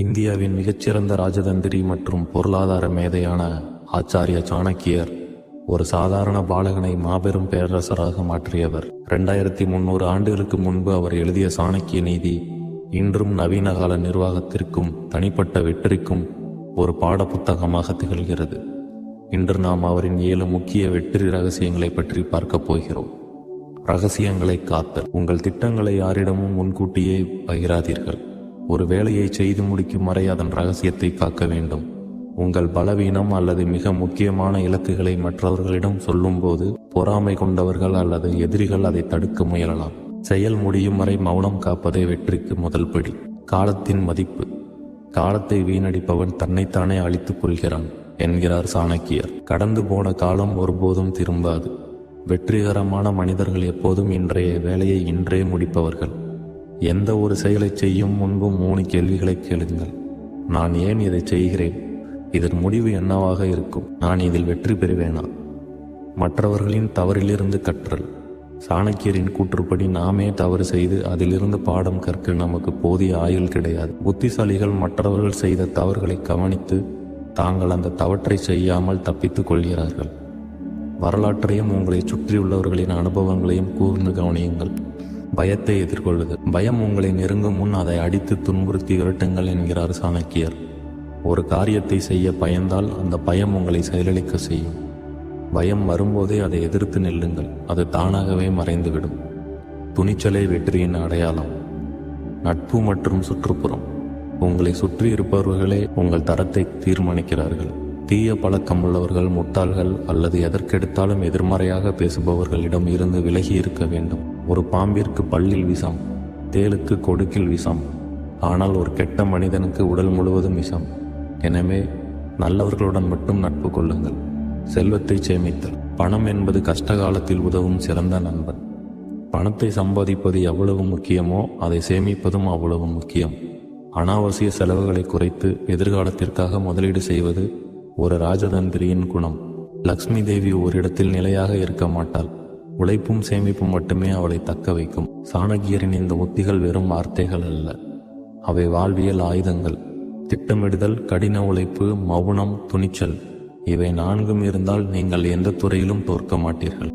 இந்தியாவின் மிகச்சிறந்த ராஜதந்திரி மற்றும் பொருளாதார மேதையான ஆச்சாரிய சாணக்கியர் ஒரு சாதாரண பாலகனை மாபெரும் பேரரசராக மாற்றியவர். ரெண்டாயிரத்தி முன்னூறு ஆண்டுகளுக்கு முன்பு அவர் எழுதிய சாணக்கிய நீதி இன்றும் நவீன கால நிர்வாகத்திற்கும் தனிப்பட்ட வெற்றிக்கும் ஒரு பாடப்புத்தகமாக திகழ்கிறது. இன்று நாம் அவரின் ஏழு முக்கிய வெற்றி ரகசியங்களை பற்றி பார்க்கப் போகிறோம். ரகசியங்களை காத்தல் உங்கள் திட்டங்களை யாரிடமும் முன்கூட்டியே பகிராதீர்கள். ஒரு வேலையை செய்து முடிக்கும் வரை அதன் ரகசியத்தை காக்க வேண்டும். உங்கள் பலவீனம் அல்லது மிக முக்கியமான இலக்குகளை மற்றவர்களிடம் சொல்லும்போது பொறாமை கொண்டவர்கள் அல்லது எதிரிகள் அதை தடுக்க முயலலாம். செயல் முடியும் வரை மௌனம் காப்பதே வெற்றிக்கு முதல் படி. காலத்தின் மதிப்பு. காலத்தை வீணடிப்பவன் தன்னைத்தானே அழித்துக் கொள்கிறான் என்கிறார் சாணக்கியர். கடந்து போன காலம் ஒருபோதும் திரும்பாது. வெற்றிகரமான மனிதர்கள் எப்போதும் இன்றைய வேலையை இன்றே முடிப்பவர்கள். எந்த ஒரு செயலை செய்யும் முன்பும் மூணு கேள்விகளை கேளுங்கள். நான் ஏன் இதை செய்கிறேன்? இதன் முடிவு என்னவாக இருக்கும்? நான் இதில் வெற்றி பெறுவேனா? மற்றவர்களின் தவறிலிருந்து கற்றல். சாணக்கியரின் கூற்றுப்படி நாமே தவறு செய்து அதிலிருந்து பாடம் கற்க நமக்கு போதிய ஆயுள் கிடையாது. புத்திசாலிகள் மற்றவர்கள் செய்த தவறுகளை கவனித்து தாங்கள் அந்த தவற்றை செய்யாமல் தப்பித்துக் கொள்கிறார்கள். வரலாற்றையும் உங்களை சுற்றியுள்ளவர்களின் அனுபவங்களையும் கூர்ந்து கவனியுங்கள். பயத்தை எதிர்கொள்ளுதல் பயம் உங்களை நெருங்கும் முன் அதை அடித்து துன்புறுத்தி விரட்டுங்கள் என்கிறார் சாணக்கியர் ஒரு காரியத்தை செய்ய பயந்தால் அந்த பயம் உங்களை செயலிழக்க செய்யும். பயம் வரும்போதே அதை எதிர்த்து நில்லுங்கள். அது தானாகவே மறைந்துவிடும். துணிச்சலே வெற்றியின் அடையாளம். நட்பு மற்றும் சுற்றுப்புறம். உங்களை சுற்றி இருப்பவர்களே உங்கள் தரத்தை தீர்மானிக்கிறார்கள். தீய பழக்கம் உள்ளவர்கள் முட்டாள்கள் அல்லது எதற்கெடுத்தாலும் எதிர்மறையாக பேசுபவர்களிடம் இருந்து விலகி இருக்க வேண்டும். ஒரு பாம்பிற்கு பல்லில் விஷம் தேளுக்கு கொடுக்கில் விஷம் ஆனால் ஒரு கெட்ட மனிதனுக்கு உடல் முழுவதும் விஷம் எனவே நல்லவர்களுடன் மட்டும் நட்பு கொள்ளுங்கள். செல்வத்தை சேமித்தல். பணம் என்பது கஷ்ட காலத்தில் உதவும் சிறந்த நண்பன். பணத்தை சம்பாதிப்பது எவ்வளவு முக்கியமோ அதை சேமிப்பதும் அவ்வளவு முக்கியம். அனாவசிய செலவுகளை குறைத்து எதிர்காலத்திற்காக முதலீடு செய்வது ஒரு ராஜதந்திரியின் குணம். லக்ஷ்மி தேவி ஓரிடத்தில் நிலையாக இருக்க மாட்டாள். உழைப்பும் சேமிப்பும் மட்டுமே அவளை தக்க வைக்கும். சாணக்கியரின் இந்த உத்திகள் வெறும் வார்த்தைகள் அல்ல. அவை வாழ்வியல் ஆயுதங்கள். திட்டமிடுதல் கடின உழைப்பு மௌனம் துணிச்சல். இவை நான்கும் இருந்தால் நீங்கள் எந்த துறையிலும் தோற்க மாட்டீர்கள்.